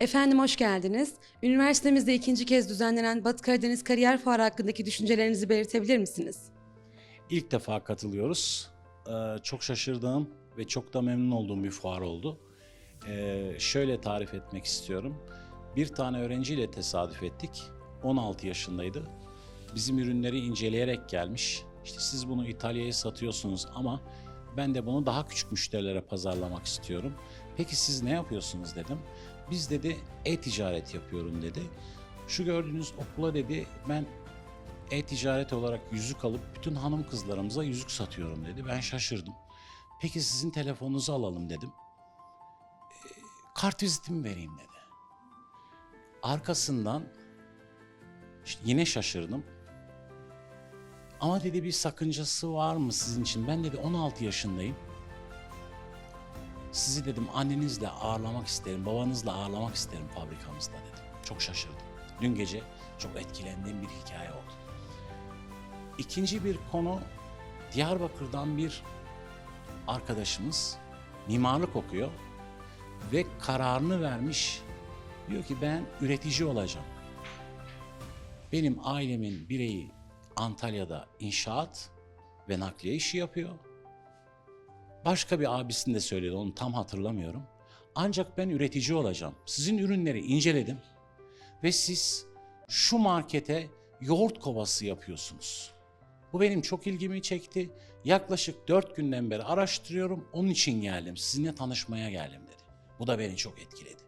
Efendim hoş geldiniz. Üniversitemizde ikinci kez düzenlenen Batı Karadeniz Kariyer Fuarı hakkındaki düşüncelerinizi belirtebilir misiniz? İlk defa katılıyoruz. Ee, çok şaşırdığım ve çok da memnun olduğum bir fuar oldu. Ee, şöyle tarif etmek istiyorum. Bir tane öğrenciyle tesadüf ettik. 16 yaşındaydı. Bizim ürünleri inceleyerek gelmiş. İşte siz bunu İtalya'ya satıyorsunuz ama ben de bunu daha küçük müşterilere pazarlamak istiyorum. Peki siz ne yapıyorsunuz dedim. Biz dedi e-ticaret yapıyorum dedi. Şu gördüğünüz okula dedi ben e-ticaret olarak yüzük alıp bütün hanım kızlarımıza yüzük satıyorum dedi. Ben şaşırdım. Peki sizin telefonunuzu alalım dedim. "E, kart vizitimi vereyim dedi. Arkasından işte yine şaşırdım. Ama dedi bir sakıncası var mı sizin için? Ben dedi 16 yaşındayım. Sizi dedim annenizle ağırlamak isterim, babanızla ağırlamak isterim fabrikamızda dedim. Çok şaşırdım. Dün gece çok etkilendiğim bir hikaye oldu. İkinci bir konu Diyarbakır'dan bir arkadaşımız mimarlık okuyor ve kararını vermiş. Diyor ki ben üretici olacağım. Benim ailemin bireyi Antalya'da inşaat ve nakliye işi yapıyor. Başka bir abisini de söyledi onu tam hatırlamıyorum. Ancak ben üretici olacağım. Sizin ürünleri inceledim ve siz şu markete yoğurt kovası yapıyorsunuz. Bu benim çok ilgimi çekti. Yaklaşık dört günden beri araştırıyorum. Onun için geldim. Sizinle tanışmaya geldim dedi. Bu da beni çok etkiledi.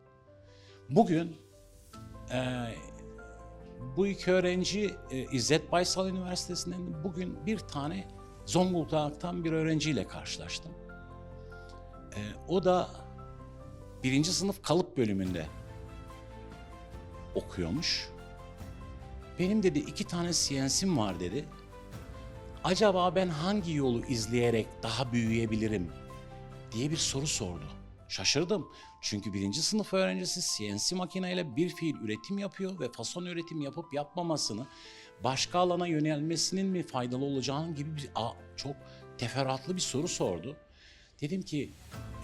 Bugün eee, bu iki öğrenci e, İzzet Baysal Üniversitesi'nden bugün bir tane Zonguldak'tan bir öğrenciyle karşılaştım. E, o da birinci sınıf kalıp bölümünde okuyormuş. Benim dedi iki tane CNC'm var dedi. Acaba ben hangi yolu izleyerek daha büyüyebilirim diye bir soru sordu. Şaşırdım. Çünkü birinci sınıf öğrencisi CNC makineyle bir fiil üretim yapıyor ve fason üretim yapıp yapmamasını, başka alana yönelmesinin mi faydalı olacağını gibi bir Aa, çok teferruatlı bir soru sordu. Dedim ki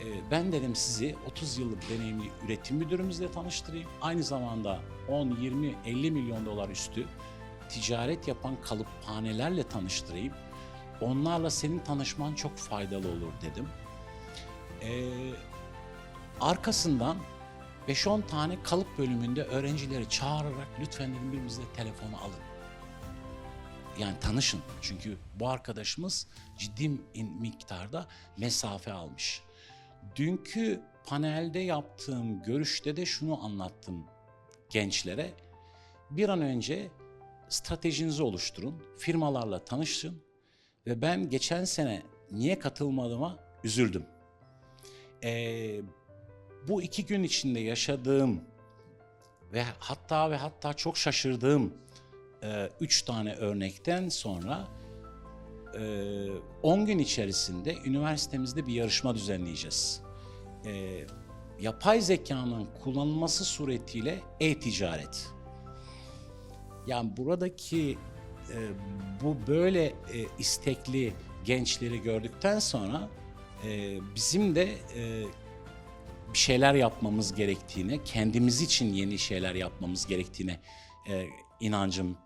e, ben dedim sizi 30 yıllık deneyimli üretim müdürümüzle tanıştırayım. Aynı zamanda 10, 20, 50 milyon dolar üstü ticaret yapan kalıphanelerle tanıştırayım. Onlarla senin tanışman çok faydalı olur dedim. Ee, arkasından 5-10 tane kalıp bölümünde öğrencileri çağırarak lütfen dedim birimizle telefonu alın. Yani tanışın. Çünkü bu arkadaşımız ciddi miktarda mesafe almış. Dünkü panelde yaptığım görüşte de şunu anlattım gençlere. Bir an önce stratejinizi oluşturun, firmalarla tanışın ve ben geçen sene niye katılmadığıma üzüldüm. Ee, bu iki gün içinde yaşadığım ve hatta ve hatta çok şaşırdığım e, üç tane örnekten sonra 10 gün içerisinde üniversitemizde bir yarışma düzenleyeceğiz. E, yapay zekanın kullanılması suretiyle e-ticaret. Yani buradaki e, bu böyle e, istekli gençleri gördükten sonra e, bizim de e, bir şeyler yapmamız gerektiğine, kendimiz için yeni şeyler yapmamız gerektiğine e, inancım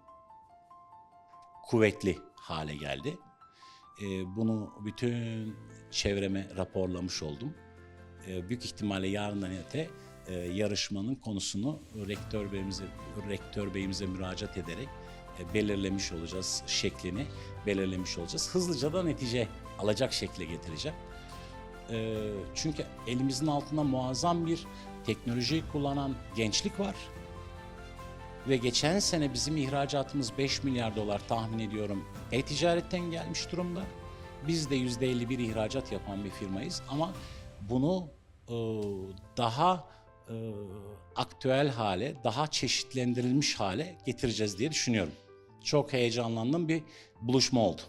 kuvvetli hale geldi. E, bunu bütün çevreme raporlamış oldum. E, büyük ihtimalle yarından öte e, yarışmanın konusunu rektör beyimize rektör beyimize müracaat ederek e, belirlemiş olacağız şeklini belirlemiş olacağız. Hızlıca da netice alacak şekle getireceğim. E, çünkü elimizin altında muazzam bir teknolojiyi kullanan gençlik var. Ve geçen sene bizim ihracatımız 5 milyar dolar tahmin ediyorum e-ticaretten gelmiş durumda. Biz de %51 ihracat yapan bir firmayız ama bunu e, daha e, aktüel hale, daha çeşitlendirilmiş hale getireceğiz diye düşünüyorum. Çok heyecanlandığım bir buluşma oldu.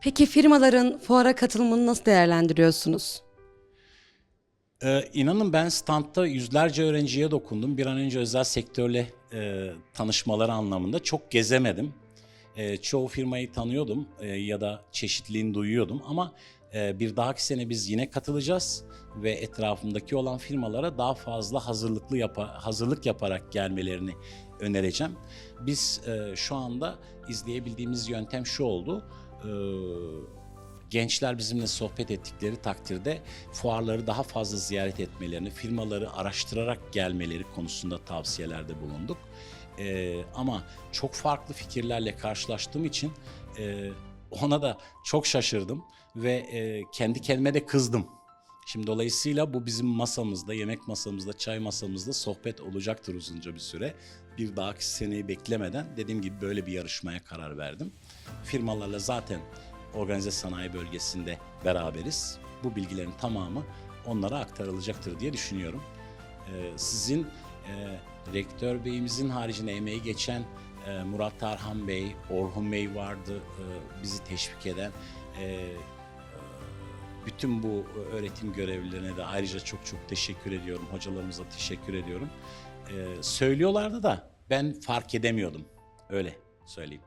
Peki firmaların fuara katılımını nasıl değerlendiriyorsunuz? Ee, inanın ben standta yüzlerce öğrenciye dokundum. Bir an önce özel sektörle e, tanışmaları anlamında çok gezemedim. E, çoğu firmayı tanıyordum e, ya da çeşitliliğini duyuyordum ama Ee, bir dahaki sene biz yine katılacağız ve etrafımdaki olan firmalara daha fazla hazırlıklı yapa, hazırlık yaparak gelmelerini önereceğim. Biz e, şu anda izleyebildiğimiz yöntem şu oldu. Ee, gençler bizimle sohbet ettikleri takdirde fuarları daha fazla ziyaret etmelerini, firmaları araştırarak gelmeleri konusunda tavsiyelerde bulunduk. Ee, ama çok farklı fikirlerle karşılaştığım için e, ona da çok şaşırdım ve e, kendi kendime de kızdım. Şimdi dolayısıyla bu bizim masamızda, yemek masamızda, çay masamızda sohbet olacaktır uzunca bir süre. Bir dahaki seneyi beklemeden dediğim gibi böyle bir yarışmaya karar verdim. Firmalarla zaten organize sanayi bölgesinde beraberiz. Bu bilgilerin tamamı onlara aktarılacaktır diye düşünüyorum. Ee, sizin e, rektör beyimizin haricinde emeği geçen e, Murat Tarhan Bey, Orhun Bey vardı e, bizi teşvik eden. E, bütün bu öğretim görevlilerine de ayrıca çok çok teşekkür ediyorum. Hocalarımıza teşekkür ediyorum. E, söylüyorlardı da ben fark edemiyordum. Öyle söyleyeyim.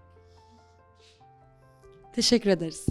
Teşekkür ederiz.